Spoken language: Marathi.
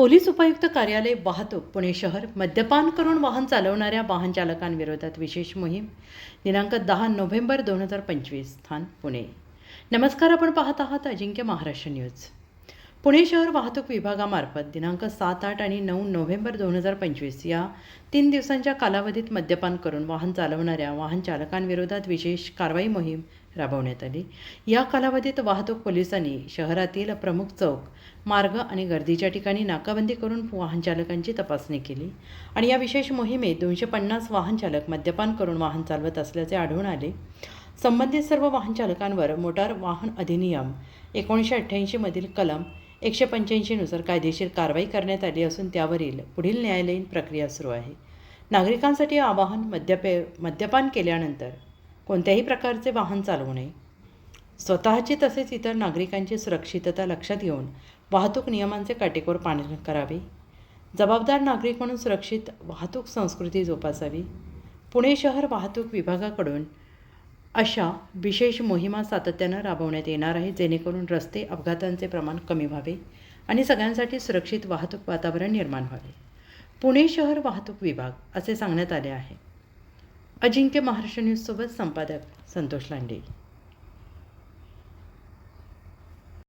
पोलीस उपायुक्त कार्यालय वाहतूक पुणे शहर मद्यपान करून वाहन चालवणाऱ्या वाहन चालकांविरोधात विशेष मोहीम दिनांक दहा नोव्हेंबर दोन हजार पंचवीस स्थान पुणे. नमस्कार आपण पाहत आहात अजिंक्य महाराष्ट्र न्यूज. पुणे शहर वाहतूक विभागामार्फत दिनांक सात आठ आणि नऊ नोव्हेंबर दोन हजार पंचवीस या तीन दिवसांच्या कालावधीत मद्यपान करून वाहन चालवणाऱ्या वाहन चालकांविरोधात विशेष कारवाई मोहीम राबवण्यात आली. या कालावधीत वाहतूक पोलिसांनी शहरातील प्रमुख चौक मार्ग आणि गर्दीच्या ठिकाणी नाकाबंदी करून वाहन चालकांची तपासणी केली आणि या विशेष मोहिमेत दोनशे पन्नास वाहन चालक मद्यपान करून वाहन चालवत असल्याचे आढळून आले. संबंधित सर्व वाहन चालकांवर मोटार वाहन अधिनियम एकोणीसशे अठ्ठ्याऐंशीमधील कलम एकशे पंच्याऐंशीनुसार कायदेशीर कारवाई करण्यात आली असून त्यावरील पुढील न्यायालयीन प्रक्रिया सुरू आहे. नागरिकांसाठी आवाहन मद्यपे मद्यपान केल्यानंतर कोणत्याही प्रकारचे वाहन चालवू नये. स्वतःची तसेच इतर नागरिकांची सुरक्षितता लक्षात घेऊन वाहतूक नियमांचे काटेकोर पालन करावे. जबाबदार नागरिक म्हणून सुरक्षित वाहतूक संस्कृती जोपासावी. पुणे शहर वाहतूक विभागाकडून अशा विशेष मोहिमा सातत्यानं राबवण्यात येणार आहे जेणेकरून रस्ते अपघातांचे प्रमाण कमी व्हावे आणि सगळ्यांसाठी सुरक्षित वाहतूक वातावरण निर्माण व्हावे. पुणे शहर वाहतूक विभाग असे सांगण्यात आले आहे. अजिंक्य महाराष्ट्र न्यूजसोबत संपादक संतोष लांडे.